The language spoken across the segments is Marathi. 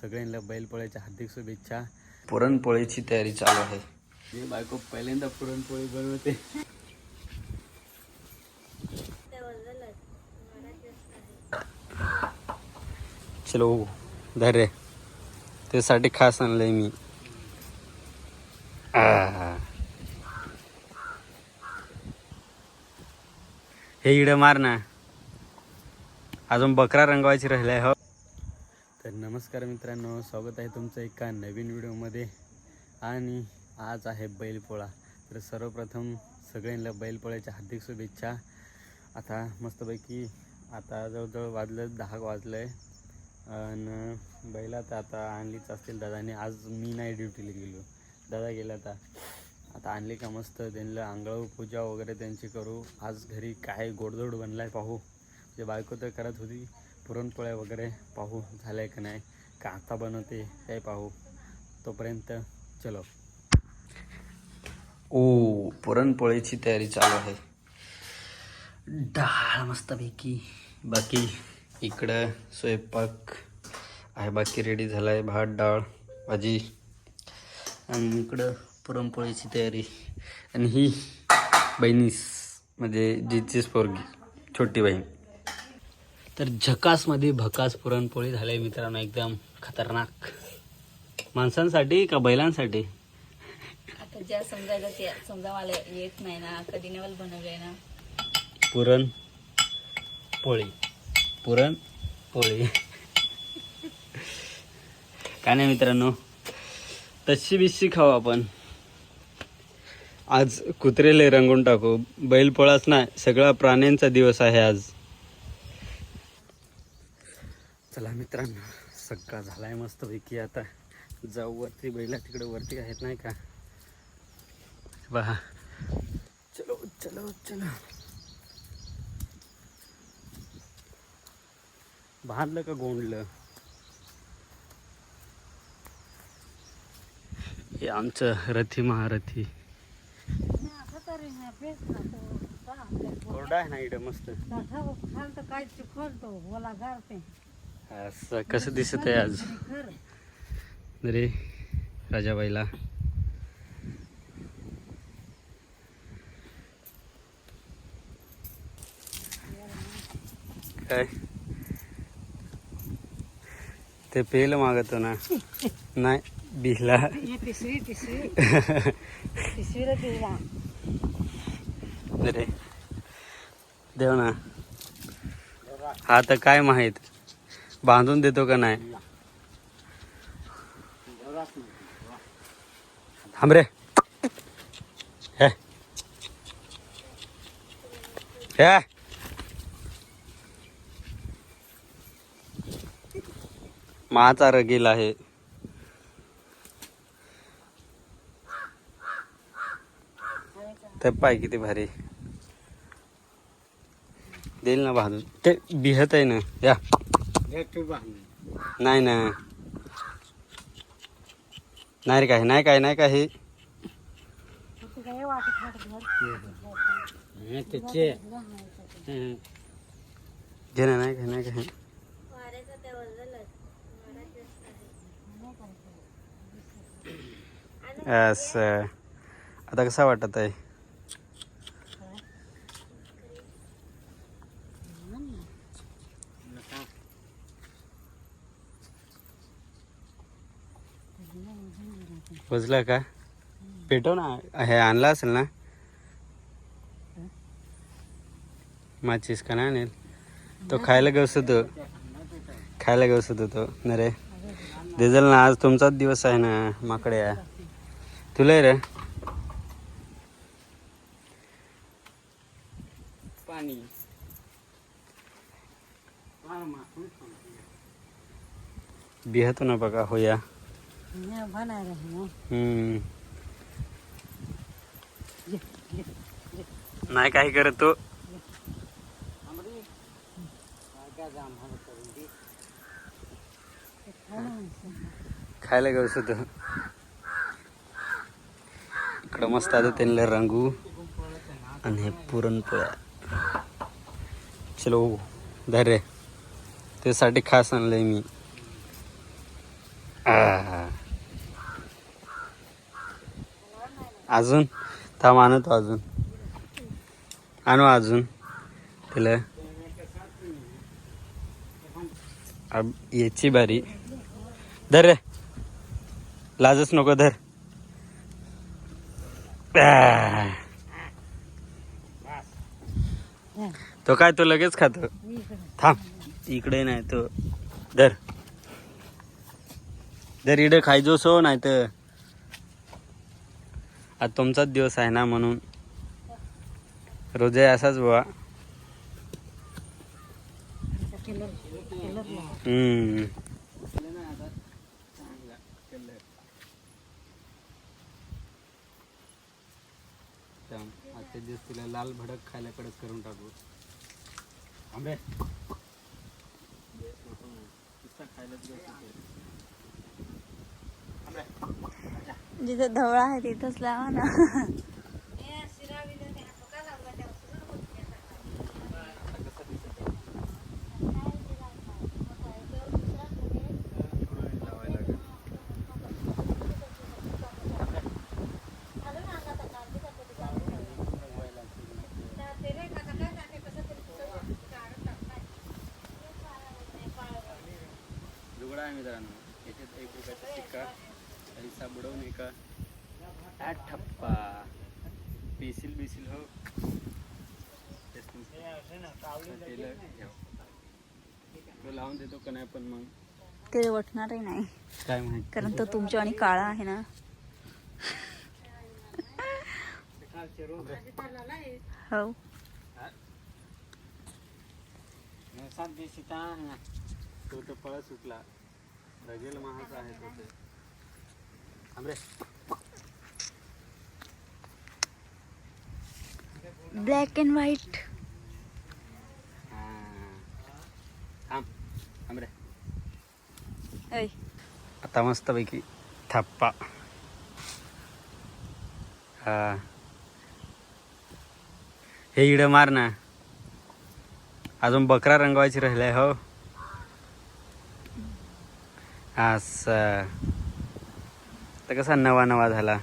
सगळ्यांना बैलपोळ्याच्या हार्दिक शुभेच्छा. पुरणपोळीची तयारी चालू आहे. मी बायको पहिल्यांदा पुरणपोळी बनवते. चलो धैर्य त्यासाठी खास आणलंय मी. हे इड मार ना. अजून बकरा रंगवायची राहिलाय हो. नमस्कार मित्रांनो स्वागत आहे तुमचं एका नवीन व्हिडिओमध्ये. आणि आज आहे बैलपोळा. तर सर्वप्रथम सगळ्यांना बैलपोळ्याच्या हार्दिक शुभेच्छा. आता मस्तपैकी आता जवळजवळ वाजलं दहा वाजलं आहे आणि बैला तर आता आणलीच असतील दादाने आज मी नाही ड्युटीला गेलो. दादा गेला आता. आता आणली का मस्त? त्यांना आंघोळ पूजा वगैरे त्यांची करू. आज घरी काय गोडधोड बनला आहे पाहू. म्हणजे बायको तर करत होती. पुरणपोळ्या वगैरे पाहू झालंय का नाही. काता बनवते. ते पाहू. तोपर्यंत चलो. ओ पुरणपोळीची तयारी चालू आहे. डाळ मस्तपैकी. बाकी इकडं स्वयंपाक आहे. बाकी रेडी झाला आहे भात डाळ भाजी. आणि इकडं पुरणपोळीची तयारी. आणि ही बहिणीस म्हणजे जिचीच पोरगी छोटी बहीण. तर झकासमध्ये भकास पुरणपोळी झाली मित्रांनो एकदम खतरनाक. माणसांसाठी का बैलांसाठी? आता ज्या समजायला ते समजा मला येत नाही ना कधी नेवल बनवलंय ना. पुरण पोळी पुरण पोळी काय नाही मित्रांनो? तशी बिशी खाऊ आपण. आज कुत्रेले रंगून टाकू. बैलपोळाच नाही सगळा प्राण्यांचा दिवस आहे आज. चला मित्रांनो सगळा झालाय मस्तपैकी आता जाऊ वरती बैला तिकडे वरती आहेत नाही का बहा चलो चलो चलो बांधलं का गोंडलं हे आमचं रथी महारथी कोरडा आहे ना इकडे मस्त असं कसं दिसत आहे आज? रे राजाबाईला. काय? ते पेल मागतो ना. नाही बिहला रे देव ना. हा तर काय माहीत? बांधून देतो का नाही? थांब रे. हे. हे. माचा रगील आहे. ते पाय किती भारी. देईल ना बांधून. ते बिहत आहे ना. या. नाही ना नाही रे काय नाही काय नाही हे घे ना नाही काय नाही काय असं. आता कसा वाटत आहे बुजला का? पेटव ना. हे आणला असेल ना? माचीस का नाही आणेल? तो खायला गवस होतो. खायला गवस होतो तो. न रे. दिजल ना आज तुमचाच दिवस आहे ना माकडे. तुला रे. पाणी. बिहतो ना बघा होया. नाही काही करत तो. खायला घेऊ होतो इकडं मस्त आता त्यांना रंगू आणि हे पुरणपोळ्या. चलो धरे त्यासाठी खास आणलंय मी. आ. अजून? थांब आणतो अजून. आणू अजून. तिला. अब याची बारी. धर रे. लाजच नको धर. तो काय तो लगेच खातो? थांब. इकडे नाही तो. धर. धर इकडे खायचो सो हो, नाही तर आज तुमचाच दिवस आहे ना म्हणून. रोजे असाच बुवा. हम्म. आजच्या दिवस तिला लाल भडक खायला कडक करून टाकू. आंबे. जिथं धवळा आहे तिथंच लावा ना. जुगडा मित्रांनो. याच्यात एक रुपयाचा सिक्का. एका आ ठप्पा पेसिल बिसिल हो. तो लावून देतो का नाही पण मग? ते वटणारही नाही. काय माहिती? कारण तो तुमच्या आणि काळा आहे ना. हो. सात दिवशी तो तर पळा सुटला. रगेल महाचा आहे तो ब्लॅक अँड व्हाईट आता मस्तपैकी थप्पा हा हे इडं मार ना अजून बकरा रंगवायची राहिलाय हो. असं तर कसा नवा नवा झाला?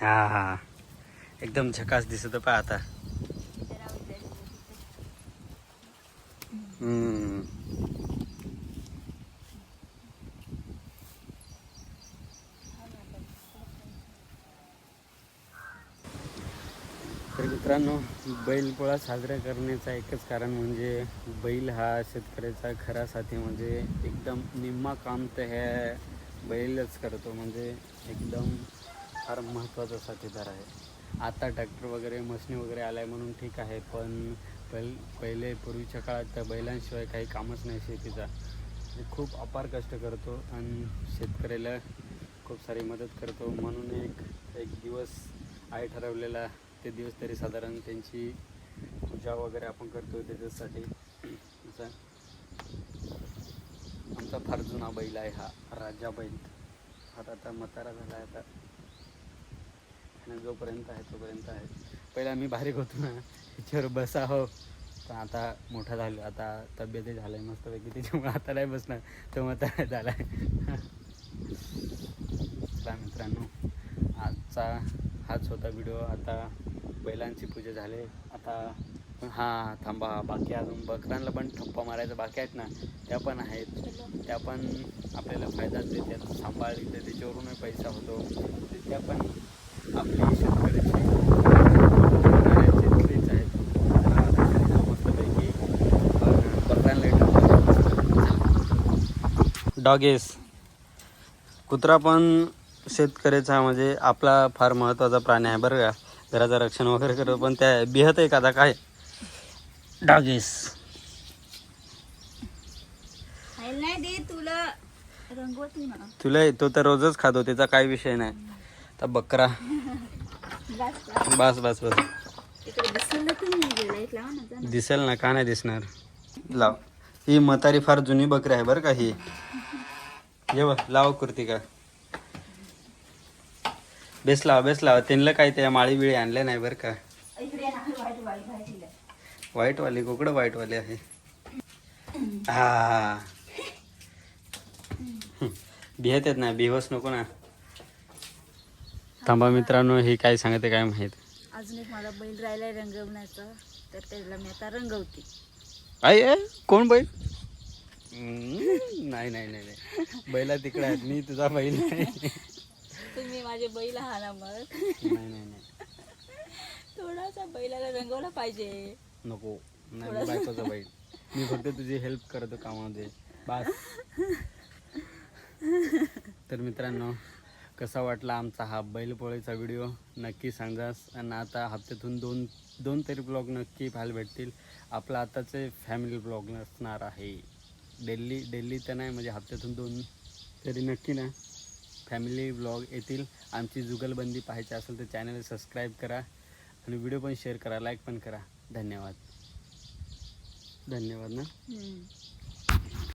हा हा. एकदम झकास दिसत पहा आता. तर मित्रांनो बैलपोळा साजरा करण्याचं एकच कारण म्हणजे बैल हा शेतकऱ्याचा खरा साथी म्हणजे एकदम निम्मा काम तर हे बैलच करतो. म्हणजे एकदम फार महत्त्वाचा साथीदार आहे. आता ट्रॅक्टर वगैरे मशनी वगैरे आलाय म्हणून ठीक आहे पण पहिले पहिले पूर्वीच्या काळात त्या बैलांशिवाय काही कामच नाही शेतीचा. खूप अपार कष्ट करतो आणि शेतकऱ्याला खूप सारी मदत करतो. म्हणून एक एक दिवस आहे ठरवलेला ते दिवस तरी साधारण त्यांची पूजा वगैरे आपण करतो त्याच्यासाठी. असा. आमचा फार जुना बैल आहे हा राजा बैल. हा आता म्हातारा झाला आहे आता. आणि जोपर्यंत आहे तोपर्यंत आहे. पहिला आम्ही बारीक होतो ना त्याच्यावर बसा हो पण आता मोठा झालो आता तब्येतही झालं आहे मस्तपैकी त्याच्यामुळे आता नाही बसणार. तो म्हातारा झाला आहे. मित्रांनो आजचा हाच होता व्हिडिओ. आता बैलांची पूजा झाली. आता हां थांबा बाकी अजून बकरांना पण ठप्पा मारायचा बाकी आहेत ना त्या पण आहेत. त्या पण आपल्याला फायदाच देतात. सांभाळली तर त्याच्यावरूनही पैसा होतो. त्या पण आपली शेतकऱ्याची शेतकरीच आहेत. मस्तपैकी. डॉगेस कुत्रा पण शेतकऱ्याचा म्हणजे आपला फार महत्त्वाचा प्राणी आहे बरं का. घराचं रक्षण वगैरे करतो पण त्या बिहत आहे का आता काय? डॉगेस. खायला नाही दे तुला. तुला तो तर रोजच खातो त्याचा काही विषय नाही. आता बकरा. बस बस. बस दिसलं ना का नाही दिसणार? लाव. ही म्हातारी फार जुनी बकरी आहे बरं का ही. ये लाव कुर्ती का? बेस लावा बेस लावा. त्यांना काय त्या माळी बिळी आणल्या नाही बरं का? दिलं. व्हाईटवाले कोकडं व्हाईटवाले आहे. हा. बिहत आहेत ना बिहवस नको ना. थांबा मित्रांनो हे काय सांगते काय माहीत? अजून एक मला बैल राहिलाय रंगवण्याचा तर त्याला मी आता रंगवते. आई कोण बैल? नाही नाही नाही नाही. बैला तिकडे आहेत मी तुझा बैल नाही. माझे बैल आहात ना मग. नाही नाही नाही. थोडासा बैलाला रंगवला पाहिजे. नको. नाही मी बायकोचा बैल. मी फक्त तुझी हेल्प करतो कामामध्ये. बस. तर मित्रांनो कसा वाटला आमचा हा बैलपोळीचा व्हिडिओ नक्की सांगास. आणि आता हप्त्यातून दोन दोन तरी ब्लॉग नक्की पाहायला भेटतील. आपला आताचे फॅमिली ब्लॉग नसणार आहे. डेली डेली तर नाही म्हणजे हप्त्यातून दोन तरी नक्की ना. फॅमिली ब्लॉग येतील. आमची जुगलबंदी पाहायची असेल तर चॅनल सबस्क्राईब करा. आणि व्हिडिओ पण शेअर करा लाईक पण करा. धन्यवाद. धन्यवाद ना?